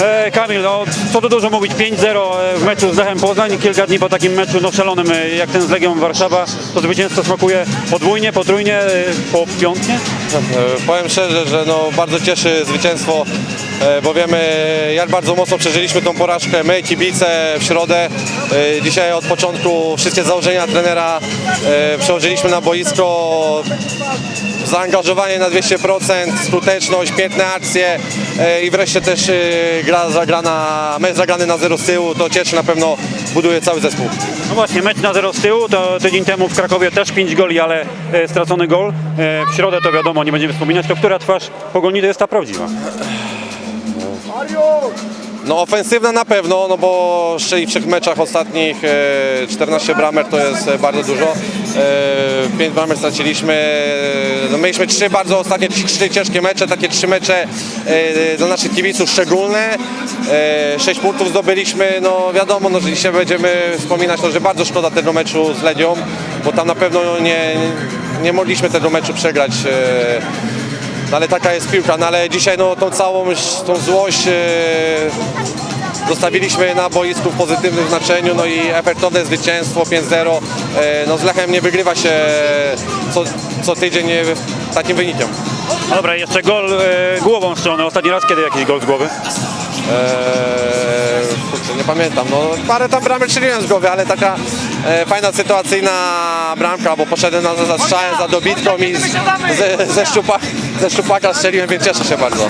E, Kamil, no, co tu dużo mówić, 5-0 w meczu z Lechem Poznań, kilka dni po takim meczu no, szalonym e, jak ten z Legią Warszawa, to zwycięstwo smakuje podwójnie, potrójnie, e, po piątnie? E, Powiem szczerze, że no bardzo cieszy zwycięstwo, e, bo wiemy jak bardzo mocno przeżyliśmy tą porażkę. My, kibice w środę. E, Dzisiaj od początku wszystkie założenia trenera e, przełożyliśmy na boisko. Zaangażowanie na 200%, skuteczność, piękne akcje e, i wreszcie też e, gra zagrana, mecz zagrany na zero z tyłu, to cieszy na pewno, buduje cały zespół. No właśnie, mecz na 0 z tyłu, to tydzień temu w Krakowie też 5 goli, ale e, stracony gol. E, w środę to wiadomo, nie będziemy wspominać, to która twarz Pogoni to jest ta prawdziwa? No ofensywna na pewno, no bo w trzech meczach ostatnich e, 14 bramek to jest e, bardzo dużo. E, 5 bramek straciliśmy. No mieliśmy trzy bardzo ostatnie trzy ciężkie mecze, takie trzy mecze e, dla naszych kibiców szczególne. E, 6 punktów zdobyliśmy, no wiadomo, no, że dzisiaj będziemy wspominać, no, że bardzo szkoda tego meczu z Legią, bo tam na pewno nie, nie mogliśmy tego meczu przegrać. No ale taka jest piłka, no ale dzisiaj no tą całą tą złość e, zostawiliśmy na boisku w pozytywnym znaczeniu, no i efektowne zwycięstwo 5-0. E, no z Lechem nie wygrywa się co, co tydzień e, takim wynikiem. Dobra, jeszcze gol e, głową strzelony. Ostatni raz kiedy jakiś gol z głowy? Eee, kurczę, nie pamiętam, no parę tam bramek strzeliłem z głowy, ale taka e, fajna sytuacyjna bramka, bo poszedłem na za strzałem, za dobitką i z, ze, ze, szczupak, ze szczupaka strzeliłem, więc cieszę się bardzo.